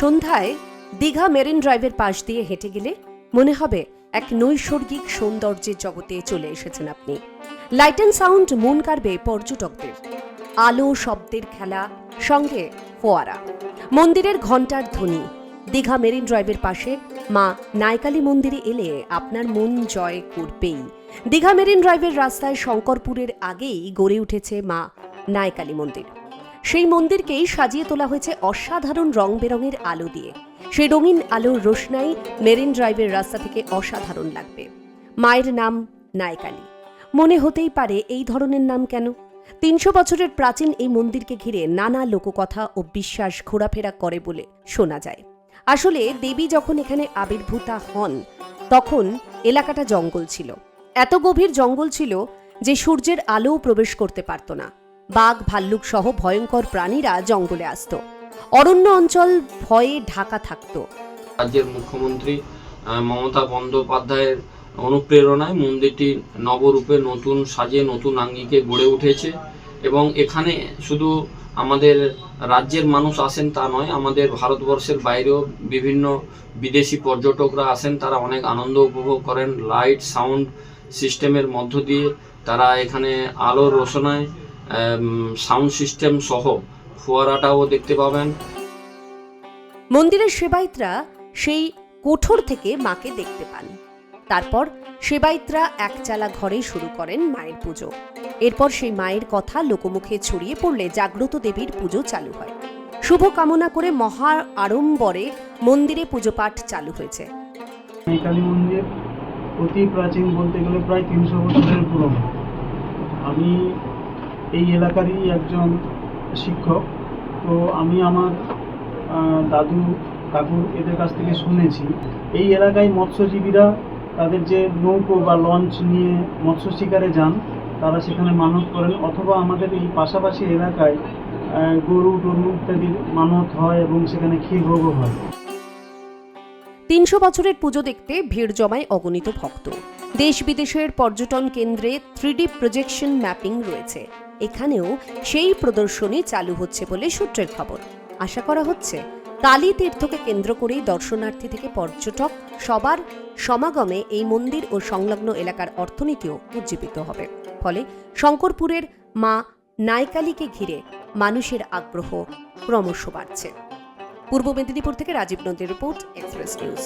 সন্ধ্যায় দীঘা মেরিন ড্রাইভের পাশ দিয়ে হেঁটে গেলে মনে হবে এক নৈসর্গিক সৌন্দর্যের জগতে চলে এসেছেন আপনি। লাইট অ্যান্ড সাউন্ড মন কাড়বে পর্যটকদের। আলো, শব্দের খেলা, সঙ্গে ফোয়ারা। মন্দিরের ঘণ্টার ধ্বনি। দীঘা মেরিন ড্রাইভের পাশে মা নায়কালী মন্দিরে এলে আপনার মন জয় করবেই। দীঘা মেরিন ড্রাইভের রাস্তায় শঙ্করপুরের আগেই গড়ে উঠেছে মা নায়কালী মন্দির। সেই মন্দিরকেই সাজিয়ে তোলা হয়েছে অসাধারণ রং বেরঙের আলো দিয়ে। সেই রঙিন আলোর রোশনাই মেরিন ড্রাইভের রাস্তা থেকে অসাধারণ লাগবে। মায়ের নাম নায়কালী মনে হতেই পারে এই ধরনের নাম কেন? তিনশো বছরের প্রাচীন এই মন্দিরকে ঘিরে নানা লোককথা ও বিশ্বাস ঘোরাফেরা করে বলে শোনা যায়। আসলে দেবী যখন এখানে আবির্ভূতা হন, তখন এলাকাটা জঙ্গল ছিল। এত গভীর জঙ্গল ছিল যে সূর্যের আলোও প্রবেশ করতে পারত না। বাঘ, ভাল্লুক সহ ভয়ঙ্কর প্রাণীরা জঙ্গলে আসতো। অরণ্য অঞ্চল ভয়ে ঢাকা থাকতো। রাজ্যের মুখ্যমন্ত্রী মমতা বন্দ্যোপাধ্যায়ের অনুপ্রেরণায় মন্দিরটি নবরূপে নতুন সাজে, নতুন আঙ্গিকে গড়ে উঠেছে এবং এখানে শুধু আমাদের রাজ্যের মানুষ আসেন তা নয়, আমাদের ভারতবর্ষের বাইরেও বিভিন্ন বিদেশি পর্যটকরা আসেন, তারা অনেক আনন্দ উপভোগ করেন। লাইট, সাউন্ড সিস্টেমের মধ্য দিয়ে তারা এখানে আলোর রোশনায় সাউন্ড সিস্টেম সহ ফোয়ারাটাও দেখতে পাবেন। মন্দিরের সেবায়িতরা সেই কোঠর থেকে মাকে দেখতে পান। তারপর সেবায়িতরা একচালা ঘরে শুরু করেন মায়ের পুজো। এরপর সেই মায়ের কথা লোকমুখে ছড়িয়ে পড়লে জাগ্রত দেবীর পুজো চালু হয়। শুভ কামনা করে মহা আড়ম্বরে মন্দিরে পুজো পাঠ চালু হয়েছে। এই কালী মন্দির অতি প্রাচীন বলতে গেলে প্রায় তিনশো বছরের পুরনো। আমি এই এলাকারই একজন শিক্ষক। তো আমি আমার দাদু, কাকু এদের কাছ থেকে শুনেছি। এই এলাকায় মৎস্যজীবীরা তাদের যে নৌকো বা লঞ্চ নিয়ে মৎস্য শিকারে যান, তারা সেখানে মানত করেন অথবা আমাদের এই পাশাপাশি এলাকায় গরু টরু ইত্যাদির মানত হয় এবং সেখানে ক্ষীর ভোগও হয়। তিনশো বছরের পুজো দেখতে ভিড় জমায় অগণিত ভক্ত। দেশ বিদেশের পর্যটন কেন্দ্রে থ্রিডি প্রজেকশন ম্যাপিং রয়েছে। এখানেও সেই প্রদর্শনী চালু হচ্ছে বলে সূত্রের খবর। আশা করা হচ্ছে, কালী তীর্থকে কেন্দ্র করেই দর্শনার্থী থেকে পর্যটক সবার সমাগমে এই মন্দির ও সংলগ্ন এলাকার অর্থনীতিও উজ্জীবিত হবে। ফলে শঙ্করপুরের মা নাইকালীকে ঘিরে মানুষের আগ্রহ ক্রমশ বাড়ছে। পূর্ব মেদিনীপুর থেকে রাজীব নন্দীর রিপোর্ট, এক্সপ্রেস নিউজ।